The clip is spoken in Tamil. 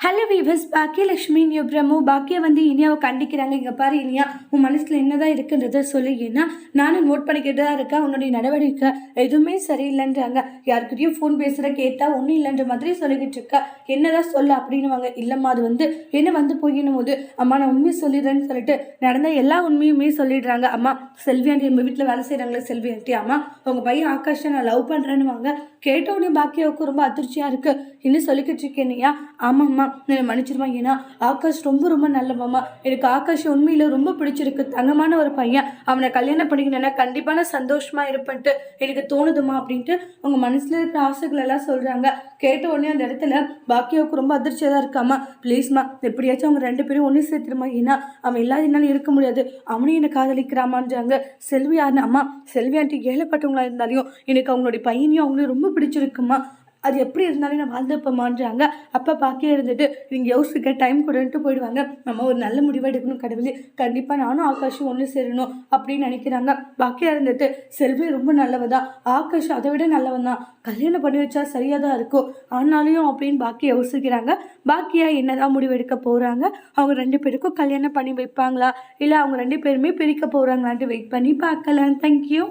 Hello viewers Bhagyalakshmi new promo பாக்கியா வந்து இனியாவை கண்டிக்கிறாங்க. இங்கே பாரு இனியா உன் மனசில் என்னதான் இருக்குன்றத சொல்லு. ஏன்னா நானும் நோட் பண்ணிக்கிட்டு தான் இருக்கேன். உன்னுடைய நடவடிக்கை எதுவுமே சரியில்லைன்றாங்க. யாருக்கிட்டையும் ஃபோன் பேசுகிற கேட்டால் ஒன்றும் இல்லைன்ற மாதிரி சொல்லிக்கிட்டு இருக்கா. என்னதான் சொல்ல அப்படின்னுவாங்க. இல்லைம்மா அது வந்து என்ன வந்து போயின்னும் போது அம்மா நான் உண்மையை சொல்லிடுறேன்னு சொல்லிட்டு நடந்த எல்லா உண்மையுமே சொல்லிடுறாங்க. அம்மா செல்வி ஆண்டி நம்ம வீட்டில் வேலை செய்கிறாங்களே செல்வி ஆண்டி. அம்மா உங்கள் பையன் ஆகாஷை நான் லவ் பண்ணுறேன்னு வாங்க கேட்ட உடனே பாக்கியாவுக்கு ரொம்ப அதிர்ச்சியாக இருக்குது இன்னும் சொல்லிக்கிட்டு இருக்கேனியா ஆமாம்மா என்னை மன்னிச்சிருமா ஏன்னா ஆகாஷ் ரொம்ப ரொம்ப நல்லவம்மா. எனக்கு ஆகாஷ் உண்மையில் ரொம்ப பிடிச்சிருக்கு. தங்கமான ஒரு பையன். அவனை கல்யாணம் பண்ணிக்கணும்னா கண்டிப்பாக நான் சந்தோஷமா இருப்பேன்ட்டு எனக்கு தோணுதுமா அப்படின்ட்டு அவங்க மனசில் இருக்கிற ஆசைகள் எல்லாம் சொல்கிறாங்க கேட்ட உடனே அந்த இடத்துல பாக்கியாவுக்கு ரொம்ப அதிர்ச்சியாக தான் இருக்காமா ப்ளீஸ்மா எப்படியாச்சும் அவங்க ரெண்டு பேரும் ஒன்று சேர்த்துருமா ஏன்னா அவன் இல்லாத என்னால் இருக்க முடியாது. அவனையும் என்னை காதலிக்கிறாமான்றாங்க. செல்வி யாருன்னு அம்மா செல்வி ஆண்டி ஏழைப்பட்டவங்களா இருந்தாலையும் எனக்கு அவங்களுடைய பையனையும் அவங்களையும் ரொம்ப பிடிச்சிருக்குமா அது எப்படி இருந்தாலும் நான் வாழ்ந்துப்பமான்றாங்க அப்பா பாக்கியே இருந்துட்டு நீங்கள் யோசிக்க டைம் கொடுன்ட்டு போயிடுவாங்க. நம்ம ஒரு நல்ல முடிவு எடுக்கணும் கடவுளே. கண்டிப்பாக நானும் ஆகாஷும் ஒன்று சேரணும் அப்படின்னு நினைக்கிறாங்க. பாக்கியாக இருந்துட்டு செல்வி ரொம்ப நல்லவதான். ஆகாஷ் அதை விட நல்லவன் தான் கல்யாணம் பண்ணி வச்சா சரியாக தான் இருக்கும். ஆனாலையும் அப்படின்னு பாக்கி யோசிக்கிறாங்க. பாக்கியாக என்னதான் முடிவு எடுக்க போகிறாங்க அவங்க ரெண்டு பேருக்கும் கல்யாணம் பண்ணி வைப்பாங்களா? இல்லை அவங்க ரெண்டு பேருமே பிரிக்க போகிறாங்களான்ட்டு வெயிட் பண்ணி பார்க்கலாம். தேங்க்யூ